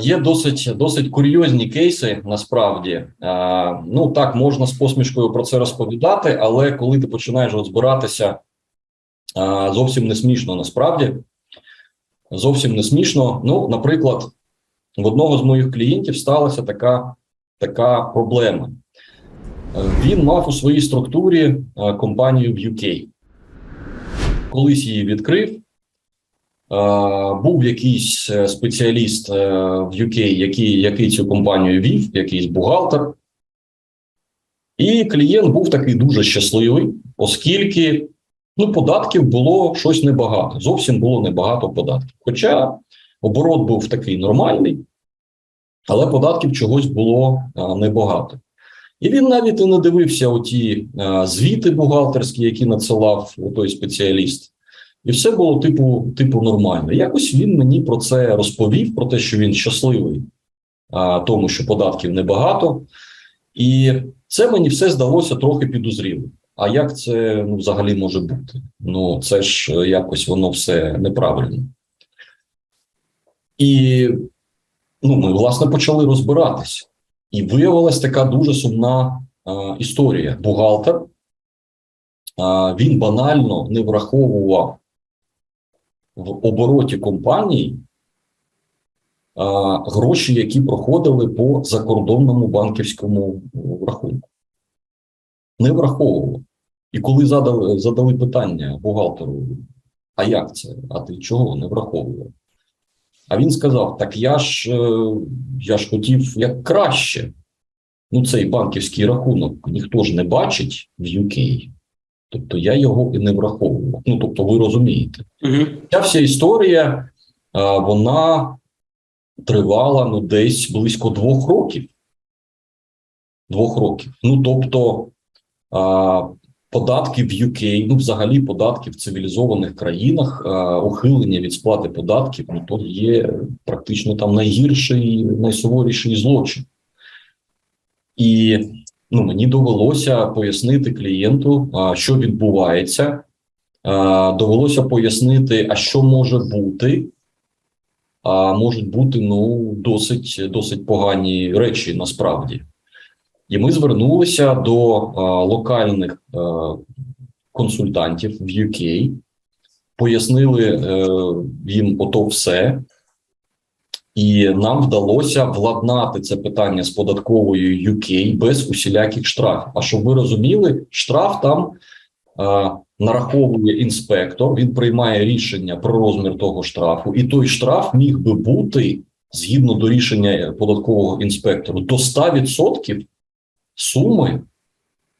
Є досить досить курйозні кейси. Насправді, е, ну так можна з посмішкою про це розповідати, але коли ти починаєш розбиратися, е, зовсім не смішно. Насправді зовсім не смішно. Ну, наприклад, в одного з моїх клієнтів сталася така, така проблема. Е, Він мав у своїй структурі компанію в UK. Колись її відкрив. Е, Був якийсь е, спеціаліст е, в UK, який, який цю компанію вів, якийсь бухгалтер. І клієнт був такий дуже щасливий, оскільки ну, податків було щось небагато. Зовсім було небагато податків. Хоча оборот був такий нормальний, але податків чогось було небагато. І він навіть і не дивився оті звіти бухгалтерські, які надсилав той спеціаліст. І все було типу, типу нормально. Якось він мені про це розповів, про те, що він щасливий, а, тому що податків небагато. І це мені все здалося трохи підозрілим. А як це ну, взагалі може бути? Ну, це ж е, якось воно все неправильно. І ну, ми, власне, почали розбиратися. І виявилася така дуже сумна а, історія. Бухгалтер а, він банально не враховував в обороті компанії а, гроші, які проходили по закордонному банківському рахунку. Не враховував. І коли задали, задали питання бухгалтеру, а як це? А ти чого не враховував? А він сказав: Так я ж е, я ж хотів як краще. Ну, цей банківський рахунок ніхто ж не бачить в UK. Тобто я його і не враховував. Ну, тобто, ви розумієте. Угу. Ця вся історія, а, вона тривала ну, десь близько двох років. Двох років. Ну, тобто, а, податки в UK, ну, взагалі, податки в цивілізованих країнах, а, ухилення від сплати податків, ну, то є практично там найгірший, найсуворіший злочин. І ну, мені довелося пояснити клієнту, що відбувається. Довелося пояснити, а що може бути. А можуть бути ну досить досить погані речі насправді. І ми звернулися до а, локальних а, консультантів в UK, пояснили е, їм ото все, і нам вдалося владнати це питання з податковою UK без усіляких штрафів. А щоб ви розуміли, штраф там а, нараховує інспектор, він приймає рішення про розмір того штрафу, і той штраф міг би бути згідно до рішення податкового інспектору до 100% суми,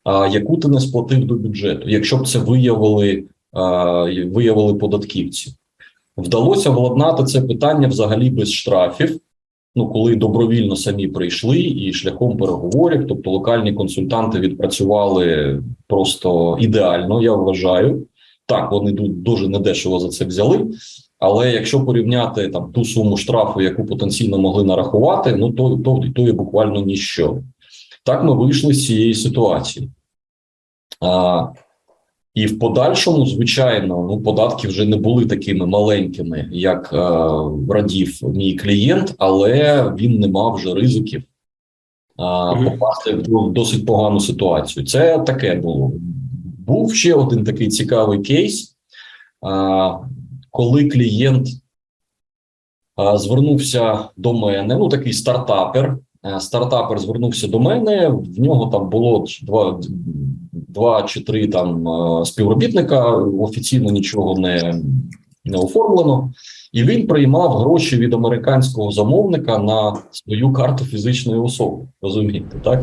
а, яку ти не сплатив до бюджету, якщо б це виявили, виявили податківці. Вдалося владнати це питання взагалі без штрафів. Ну, коли добровільно самі прийшли і шляхом переговорів, тобто локальні консультанти відпрацювали просто ідеально, я вважаю. Так, вони ду- дуже недешево за це взяли. Але якщо порівняти там ту суму штрафу, яку потенційно могли нарахувати, ну то, то, то є буквально ніщо. Так ми вийшли з цієї ситуації. А, і в подальшому, звичайно, ну податки вже не були такими маленькими, як е, радів мій клієнт, але він не мав вже ризиків е, попасти в досить погану ситуацію. Це таке було. Був ще один такий цікавий кейс, е, коли клієнт е, звернувся до мене. Ну, такий стартапер. Е, Стартапер звернувся до мене. В нього там було два, два чи три там е, співробітника. Офіційно нічого не, не оформлено, і він приймав гроші від американського замовника на свою карту фізичної особи. Розумієте, так?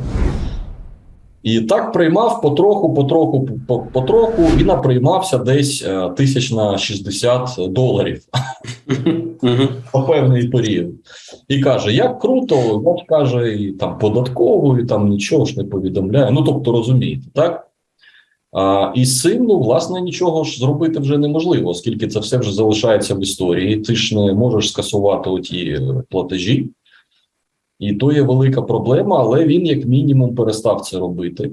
І так приймав потроху, потроху, потроху, і наприймався десь е, тисяч на 60 доларів по певний період. І каже: як круто, ж каже, і там податково, і там нічого ж не повідомляє. Ну тобто, розумієте, так? А, і з цим, ну, власне, нічого ж зробити вже неможливо, оскільки це все вже залишається в історії. Ти ж не можеш скасувати оті е, платежі. І то є велика проблема, але він, як мінімум, перестав це робити.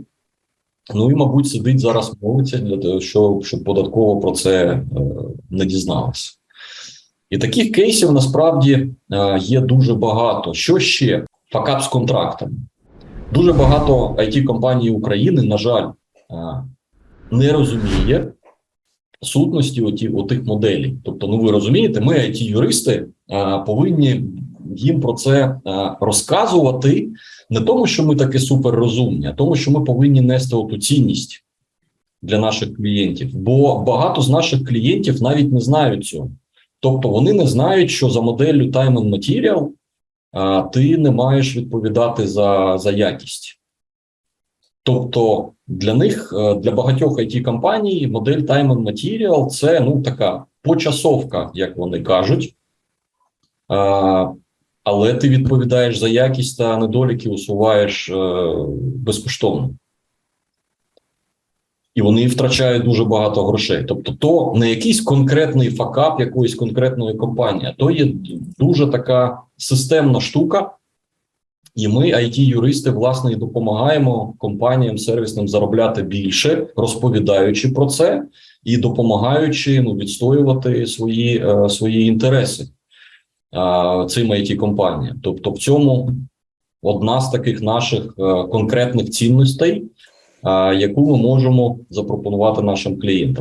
Ну і, мабуть, сидить зараз молиться для того, щоб, щоб податково про це е, не дізналася. І таких кейсів насправді е, є дуже багато. Що ще? Факап з контрактами. Дуже багато it компаній України, на жаль, е, не розуміє сутності оті, отих моделей. Тобто, ну ви розумієте, ми, it юристи повинні їм про це розказувати не тому, що ми такі суперрозумні, а тому, що ми повинні нести оту цінність для наших клієнтів. Бо багато з наших клієнтів навіть не знають цього. Тобто вони не знають, що за моделлю Time and Material а, ти не маєш відповідати за, за якість. Тобто для них, е, для багатьох it компаній, модель Time and Material це ну така почасовка, як вони кажуть. Але ти відповідаєш за якість та недоліки усуваєш е, безкоштовно. І вони втрачають дуже багато грошей. Тобто, то не якийсь конкретний факап якоїсь конкретної компанії, а то є дуже така системна штука. І ми, it юристи власне, і допомагаємо компаніям сервісним заробляти більше, розповідаючи про це і допомагаючи ну, відстоювати свої, е, свої інтереси е, цим it компаніям. Тобто, в цьому одна з таких наших е, конкретних цінностей, е, яку ми можемо запропонувати нашим клієнтам.